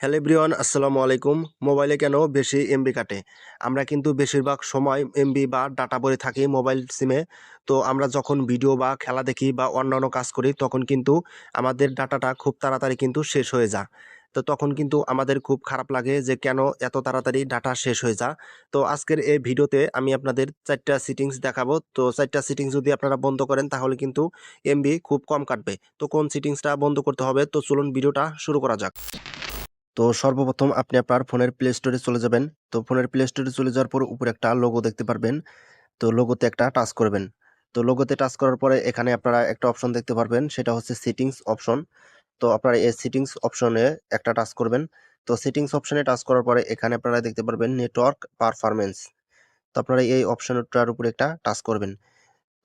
Hello everyone, আসসালামু আলাইকুম। মোবাইলে কেন বেশি এমবি কাটে? আমরা কিন্তু বেশিরভাগ সময় এমবি বা ডাটা ভরে থাকি মোবাইল সিমে। তো আমরা যখন ভিডিও বা খেলা দেখি বা অন্যান্য কাজ করি, তখন কিন্তু আমাদের ডাটাটা খুব তাড়াতাড়ি কিন্তু শেষ হয়ে যায়। তো তখন কিন্তু আমাদের খুব খারাপ লাগে যে কেন এত তাড়াতাড়ি ডাটা শেষ হয়ে যায়। তো আজকের এই ভিডিওতে আমি আপনাদের চারটা সিটিংস দেখাবো। তো চারটা সিটিংস যদি আপনারা বন্ধ করেন, তাহলে কিন্তু এমবি খুব কম কাটবে। তো কোন সিটিংসটা বন্ধ করতে হবে? তো চলুন ভিডিওটা শুরু করা যাক। তো সর্বপ্রথম আপনি আপনার ফোনের প্লে স্টোরে চলে যাবেন। তো ফোনের প্লে স্টোরে চলে যাওয়ার পর উপরে একটা লোগো দেখতে পারবেন। তো লোগোতে একটা টাচ করবেন। তো লোগোতে টাচ করার পরে এখানে আপনারা একটা অপশন দেখতে পারবেন, সেটা হচ্ছে সিটিংস অপশন তো আপনারা এই সিটিংস অপশনে একটা টাচ করবেন। তো সিটিংস অপশনে টাচ করার পরে এখানে আপনারা দেখতে পারবেন নেটওয়ার্ক পারফরমেন্স তো আপনারা এই অপশনটার উপরে একটা টাচ করবেন।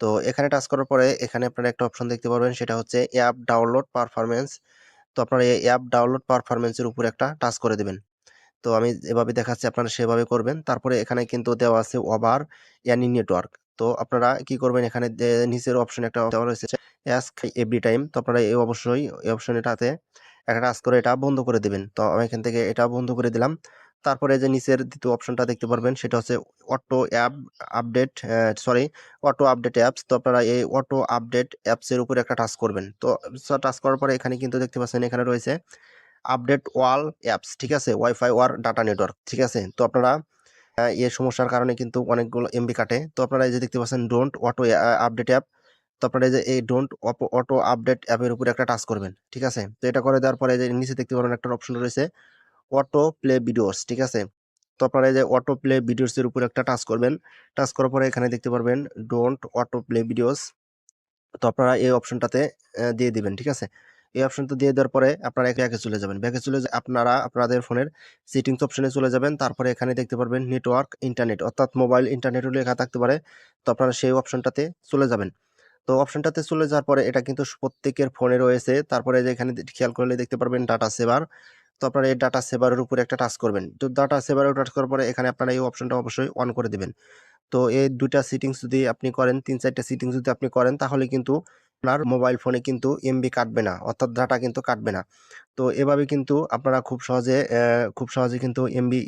তো এখানে টাচ করার পরে এখানে আপনারা একটা অপশন দেখতে পারবেন, সেটা হচ্ছে অ্যাপ ডাউনলোড পারফরমেন্স তো আপনারা এই অ্যাপ ডাউনলোড পারফরমেন্সের উপর একটা টাচ করে দেবেন। তো আমি এভাবে দেখাচ্ছি আপনারা সেভাবে করবেন। তারপরে এখানে কিন্তু দেওয়া আছে ওভার অ্যানি নেটওয়ার্ক তো আপনারা কি করবেন? এখানে নিচের অপশন একটা দেওয়া রয়েছে অ্যাস্ক এভরি টাইম তো আপনারা এই অবশ্যই এই অপশনটাতে একটা টাচ করে এটা বন্ধ করে দেবেন। তো আমি এখান থেকে এটা বন্ধ করে দিলাম। তারপরে যে নিচের দ্বিতীয় অপশনটা দেখতে পারবেন, সেটা হচ্ছে auto app update sorry auto update apps তো আপনারা এই অটো আপডেট অ্যাপসের উপরে একটা টাচ করবেন। তো টাচ করার পরে এখানে কিন্তু দেখতে পাচ্ছেন, এখানে রয়েছে আপডেট ওয়াল অ্যাপস ঠিক আছে? ওয়াইফাই ওয়ার ডাটা নেটওয়ার্ক ঠিক আছে? তো আপনারা এই সমস্যার কারণে কিন্তু অনেকগুলো এমবি কাটে। তো আপনারা এই যে দেখতে পাচ্ছেন ডোন্ট অটো আপডেট অ্যাপ তো আপনারা এই যে, এই ডোন্ট অটো আপডেট অ্যাপের উপরে একটা টাচ করবেন, ঠিক আছে? তো এটা করে দেওয়ার পরে যে নিচে দেখতে পারবেন, একটা অপশন রয়েছে অটো প্লে ভিডিওস ঠিক আছে? তো আপনারা এই যে অটো প্লে ভিডিওসের উপর একটা টাচ করবেন। টাচ করার পরে এখানে দেখতে পারবেন ডোন্ট অটো প্লে ভিডিওস তো আপনারা এই অপশনটাতে দিয়ে দিবেন, ঠিক আছে? এই অপশনটা দিয়ে দেওয়ার পরে আপনারা ব্যাকে চলে যাবেন। ব্যাকে চলে যা- আপনারা, আপনাদের ফোনের সেটিংস অপশনে চলে যাবেন। তারপরে এখানে দেখতে পারবেন নেটওয়ার্ক ইন্টারনেট অর্থাৎ মোবাইল ইন্টারনেট লেখা থাকতে পারে। তো আপনারা সেই অপশনটাতে চলে যাবেন। তো অপশনটাতে চলে যাওয়ার পরে এটা কিন্তু প্রত্যেকের ফোনে রয়েছে। তারপরে যে এখানে খেয়াল করলে দেখতে পারবেন ডাটা সেভার তো আপনারা এই ডাটা সেভারের উপরে একটা টাচ করবেন। তো ডাটা সেভারের টাচ করার পরে এখানে আপনারা এই অপশনটা অবশ্যই অন করে দেবেন। তো এই দুইটা সিটিংস যদি আপনি করেন, তিন চারটা সিটিংস যদি আপনি করেন, তাহলে কিন্তু আপনার মোবাইল ফোনে কিন্তু এমবি কাটবে না, অর্থাৎ ডাটা কিন্তু কাটবে না। তো এভাবে কিন্তু আপনারা খুব সহজে খুব সহজে কিন্তু এমবি